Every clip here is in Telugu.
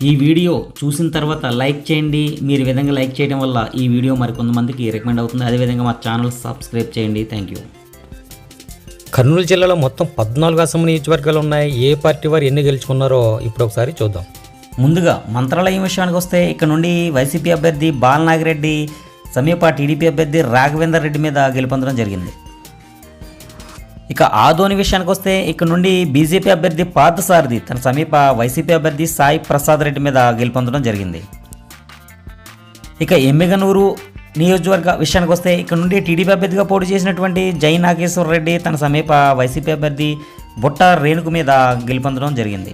ఈ వీడియో చూసిన తర్వాత లైక్ చేయండి. మీరు విధంగా లైక్ చేయడం వల్ల ఈ వీడియో మరికొంతమందికి రికమెండ్ అవుతుంది. అదేవిధంగా మా ఛానల్ సబ్స్క్రైబ్ చేయండి. థ్యాంక్ యూ కర్నూలు జిల్లాలో మొత్తం పద్నాలుగు అసెంబ్లీ నియోజకవర్గాలు ఉన్నాయి. ఏ పార్టీ వారు ఎన్ని గెలుచుకున్నారో ఇప్పుడు ఒకసారి చూద్దాం. ముందుగా మంత్రాలయం విషయానికి వస్తే ఇక్కడ నుండి వైసీపీ అభ్యర్థి బాలనాగిరెడ్డి సమీప టీడీపీ అభ్యర్థి రాఘవేందర్ రెడ్డి మీద గెలుపొందడం జరిగింది. ఇక ఆదోని విషయానికి వస్తే ఇక్కడ నుండి బీజేపీ అభ్యర్థి పార్థసారథి తన సమీప వైసీపీ అభ్యర్థి సాయి ప్రసాద్ రెడ్డి మీద గెలుపొందడం జరిగింది. ఇక ఎమ్మిగనూరు నియోజకవర్గ విషయానికి వస్తే ఇక్కడ నుండి టీడీపీ అభ్యర్థిగా పోటీ చేసినటువంటి జై నాగేశ్వర రెడ్డి తన సమీప వైసీపీ అభ్యర్థి బుట్ట రేణుకు మీద గెలుపొందడం జరిగింది.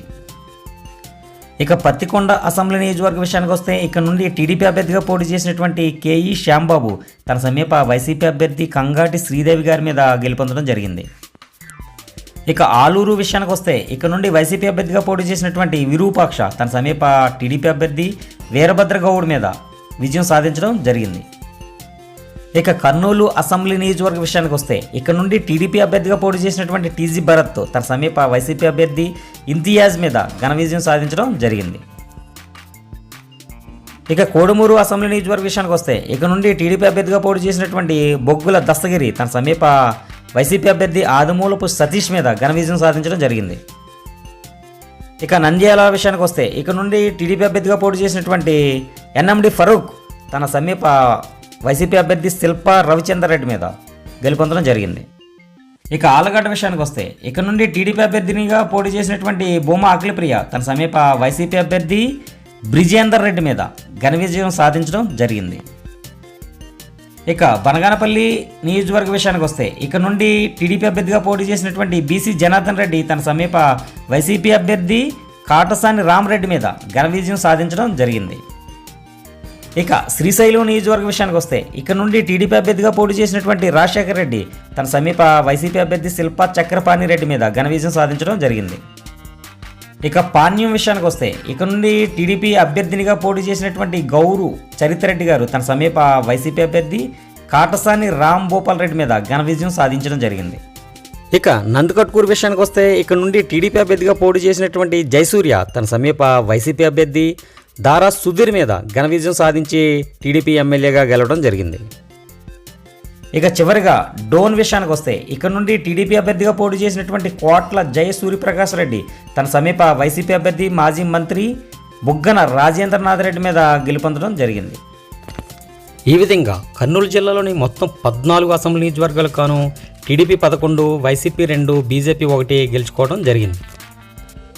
ఇక పత్తికొండ అసెంబ్లీ నియోజకవర్గ విషయానికి వస్తే ఇక్కడ నుండి టీడీపీ అభ్యర్థిగా పోటీ చేసినటువంటి కేఈ శ్యాంబాబు తన సమీప వైసీపీ అభ్యర్థి కంగాటి శ్రీదేవి గారి మీద గెలుపొందడం జరిగింది. ఇక ఆలూరు విషయానికి వస్తే ఇక్కడ నుండి వైసీపీ అభ్యర్థిగా పోటీ చేసినటువంటి విరూపాక్ష తన సమీప టీడీపీ అభ్యర్థి వీరభద్రగౌడ్ మీద విజయం సాధించడం జరిగింది. ఇక కర్నూలు అసెంబ్లీ నియోజకవర్గ విషయానికి వస్తే ఇక్కడ నుండి టీడీపీ అభ్యర్థిగా పోటీ చేసినటువంటి టీజీ భరత్ తన సమీప వైసీపీ అభ్యర్థి ఇంతియాజ్ మీద ఘన విజయం సాధించడం జరిగింది. ఇక కోడుమూరు అసెంబ్లీ నియోజకవర్గ విషయానికి వస్తే ఇక్కడ నుండి టీడీపీ అభ్యర్థిగా పోటీ చేసినటువంటి బొగ్గుల దస్తగిరి తన సమీప వైసీపీ అభ్యర్థి ఆదిమూలపు సతీష్ మీద ఘన విజయం సాధించడం జరిగింది. ఇక నంద్యాల విషయానికి వస్తే ఇక్కడ నుండి టీడీపీ అభ్యర్థిగా పోటీ చేసినటువంటి ఎన్ఎండి ఫరూక్ తన సమీప వైసీపీ అభ్యర్థి శిల్ప రవిచందర్ రెడ్డి మీద గెలుపొందడం జరిగింది. ఇక ఆలగడ్డ విషయానికి వస్తే ఇక్కడ నుండి టీడీపీ అభ్యర్థినిగా పోటీ చేసినటువంటి భూమా అఖిలప్రియ తన సమీప వైసీపీ అభ్యర్థి బ్రిజేందర్ రెడ్డి మీద ఘన విజయం సాధించడం జరిగింది. ఇక బనగానపల్లి నియోజకవర్గ విషయానికి వస్తే ఇక్కడ నుండి టీడీపీ అభ్యర్థిగా పోటీ చేసినటువంటి బీసీ జనార్దన్ రెడ్డి తన సమీప వైసీపీ అభ్యర్థి కాటసాని రామరెడ్డి మీద ఘన విజయం సాధించడం జరిగింది. ఇక శ్రీశైలం నియోజకవర్గ విషయానికి వస్తే ఇక్కడ నుండి టీడీపీ అభ్యర్థిగా పోటీ చేసినటువంటి రాజశేఖర్ రెడ్డి తన సమీప వైసీపీ అభ్యర్థి శిల్ప చక్రపాణి రెడ్డి మీద ఘన విజయం సాధించడం జరిగింది. ఇక పాణ్యం విషయానికి వస్తే ఇక్కడ నుండి టీడీపీ అభ్యర్థినిగా పోటీ చేసినటువంటి గౌరు చరిత్రెడ్డి గారు తన సమీప వైసీపీ అభ్యర్థి కాటసాని రామ్ భూపాల్ రెడ్డి మీద ఘన విజయం సాధించడం జరిగింది. ఇక నందకట్కూరు విషయానికి వస్తే ఇక్కడ నుండి టీడీపీ అభ్యర్థిగా పోటీ చేసినటువంటి జయసూర్య తన సమీప వైసీపీ అభ్యర్థి దారా సుధీర్ మీద ఘన విజయం సాధించి టీడీపీ ఎమ్మెల్యేగా గెలవడం జరిగింది. ఇక చివరిగా డోన్ విషయానికి వస్తే ఇక్కడ నుండి టీడీపీ అభ్యర్థిగా పోటీ చేసినటువంటి కోట్ల జయ సూర్యప్రకాష్ రెడ్డి తన సమీప వైసీపీ అభ్యర్థి మాజీ మంత్రి బుగ్గన రాజేంద్రనాథ్ రెడ్డి మీద గెలుపొందడం జరిగింది. ఈ విధంగా కర్నూలు జిల్లాలోని మొత్తం పద్నాలుగు అసెంబ్లీ నియోజకవర్గాలకు కాను టీడీపీ పదకొండు వైసీపీ రెండు బీజేపీ ఒకటి గెలుచుకోవడం జరిగింది.